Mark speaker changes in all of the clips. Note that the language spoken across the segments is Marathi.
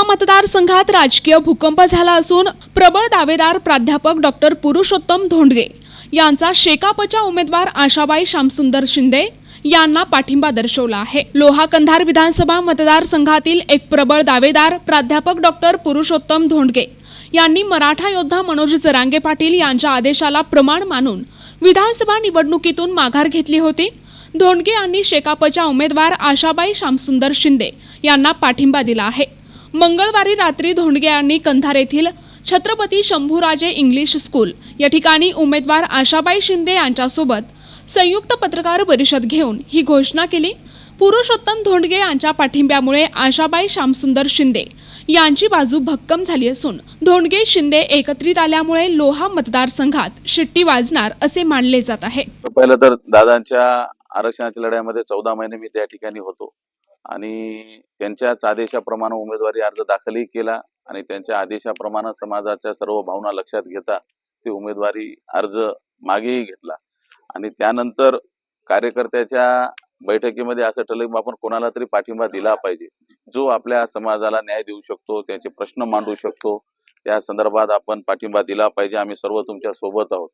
Speaker 1: मतदारसंघात राजकीय भूकंप झाला असून प्रबळ दावेदार प्राध्यापक डॉक्टर पुरुषोत्तम धोंडगे यांचा शेकापच्या उमेदवार आशाबाई श्यामसुंदर शिंदे यांना पाठिंबा दर्शवला आहे. लोहा कंधार विधानसभा मतदारसंघातील एक प्रबळ दावेदार प्राध्यापक डॉक्टर पुरुषोत्तम धोंडगे यांनी मराठा योद्धा मनोज जरांगे पाटील यांच्या आदेशाला प्रमाण मानून विधानसभा निवडणुकीतून माघार घेतली होती. धोंडगे यांनी शेकापच्या उमेदवार आशाबाई श्यामसुंदर शिंदे यांना पाठिंबा दिला आहे. मंगळवारी रात्री धोंडगे यांनी कंधार येथील छत्रपती शंभूराजे इंग्लिश स्कूल या ठिकाणी उमेदवार आशाबाई शिंदे यांच्यासोबत संयुक्त पत्रकार परिषद घेऊन ही घोषणा केली. पुरुषोत्तम धोंडगे यांच्या पाठिंब्यामुळे आशाबाई श्यामसुंदर शिंदे यांची बाजू भक्कम झाली असून धोंडगे शिंदे एकत्रित आल्यामुळे लोहा मतदारसंघात शिट्टी वाजणार असे मानले जात आहे.
Speaker 2: पहिलं तर दादांच्या आरक्षणाच्या लढ्यामध्ये चौदा महिने मी त्या ठिकाणी होतो. आणि त्यांच्याच आदेशाप्रमाणे उमेदवारी अर्ज दाखलही केला आणि त्यांच्या आदेशाप्रमाणे समाजाच्या सर्व भावना लक्षात घेता ते उमेदवारी अर्ज मागेही घेतला. आणि त्यानंतर कार्यकर्त्याच्या बैठकीमध्ये असं ठरलं की आपण कोणाला तरी पाठिंबा दिला पाहिजे. जो आपल्या समाजाला न्याय देऊ शकतो त्याचे प्रश्न मांडू शकतो त्या संदर्भात आपण पाठिंबा दिला पाहिजे. आम्ही सर्व तुमच्यासोबत आहोत.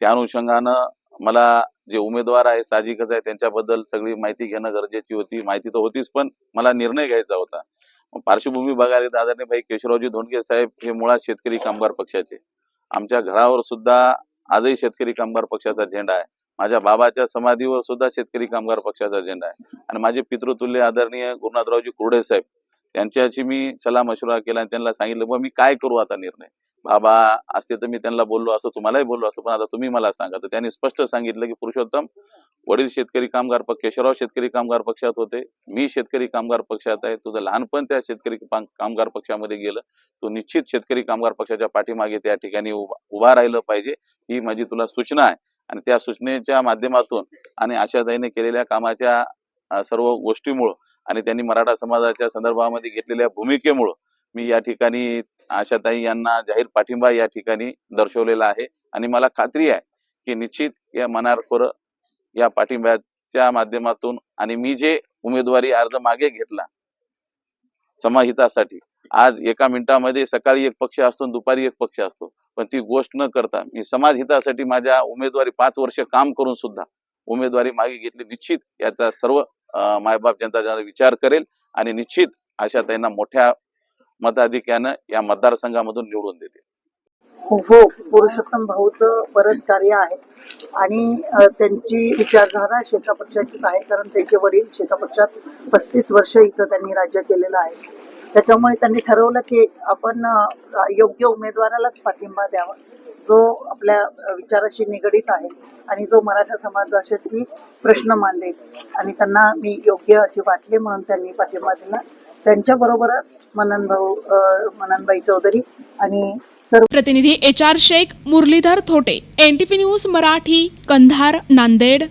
Speaker 2: त्या अनुषंगानं मला जे उमेदवार आहे साहजिकच आहे त्यांच्याबद्दल सगळी माहिती घेणं गरजेची होती. माहिती तर होतीच पण मला निर्णय घ्यायचा होता. पार्श्वभूमी बघायला तर आदरणीय भाई केशवरावजी धोंडगे साहेब हे मुळात शेतकरी कामगार पक्षाचे. आमच्या घरावर सुद्धा आजही शेतकरी कामगार पक्षाचा झेंडा आहे. माझ्या बाबाच्या समाधीवर सुद्धा शेतकरी कामगार पक्षाचा झेंडा आहे. आणि माझे पितृतुल्य आदरणीय गुरुनाथरावजी कुर्डे साहेब त्यांच्याशी मी सल्ला मशुरा केला आणि त्यांना सांगितलं मग मी काय करू आता निर्णय? बाबा असते तर मी त्यांना बोललो असं तुम्हालाही बोललो असं पण आता तुम्ही मला सांगा. तर त्यांनी स्पष्ट सांगितलं की पुरुषोत्तम वडील शेतकरी कामगार पक्ष केशवराव शेतकरी कामगार पक्षात होते. मी शेतकरी कामगार पक्षात आहे. तुझं लहानपण त्या शेतकरी कामगार पक्षामध्ये गेलं. तू निश्चित शेतकरी कामगार पक्षाच्या पाठीमागे त्या ठिकाणी उभा उभा राहिलं पाहिजे. ही माझी तुला सूचना आहे. आणि त्या सूचनेच्या माध्यमातून आणि आशाताईने केलेल्या कामाच्या सर्व गोष्टीमुळं आणि त्यांनी मराठा समाजाच्या संदर्भामध्ये घेतलेल्या भूमिकेमुळं मी या ठिकाणी आशाताई यांना जाहीर पाठिंबा या ठिकाणी दर्शवलेला आहे. आणि मला खात्री आहे की निश्चित या मनारखोर या पाठिंब्याच्या माध्यमातून आणि मी जे उमेदवारी अर्ज मागे घेतला समाहितासाठी आज एका मिनिटामध्ये सकाळी एक पक्ष असतो दुपारी एक पक्ष असतो. पण ती गोष्ट न करता मी समाज हितासाठी माझ्या उमेदवारी पाच वर्ष काम करून सुद्धा उमेदवारी मागे घेतली. निश्चित याचा सर्व मायबाप जनता जनार्दन विचार करेल आणि निश्चित अशा त्यांना मोठ्या मताधिक्यानं या मतदारसंघामधून निवडून देतील.
Speaker 3: हो, हो पुरुषोत्तम भाऊचं बरंच कार्य आहे. आणि त्यांची विचारधारा शेका पक्षाचीच आहे कारण त्यांचे वडील शेका पक्षात पस्तीस वर्ष इथं त्यांनी राज्य केलेलं आहे. त्याच्यामुळे त्यांनी ठरवलं की आपण योग्य उमेदवारालाच पाठिंबा द्यावा. जो आपल्या विचाराशी निगडीत आहे आणि जो मराठा समाजासाठी प्रश्न मांडेल. आणि त्यांना मी योग्य अशी वाटले म्हणून त्यांनी पाठिंबा दिला. त्यांच्या बरोबरच मनन भाऊ मननबाई चौधरी आणि सर्व
Speaker 1: प्रतिनिधी H R Shaikh Muralidhar Thote NTP news Marathi Kandhar Nanded.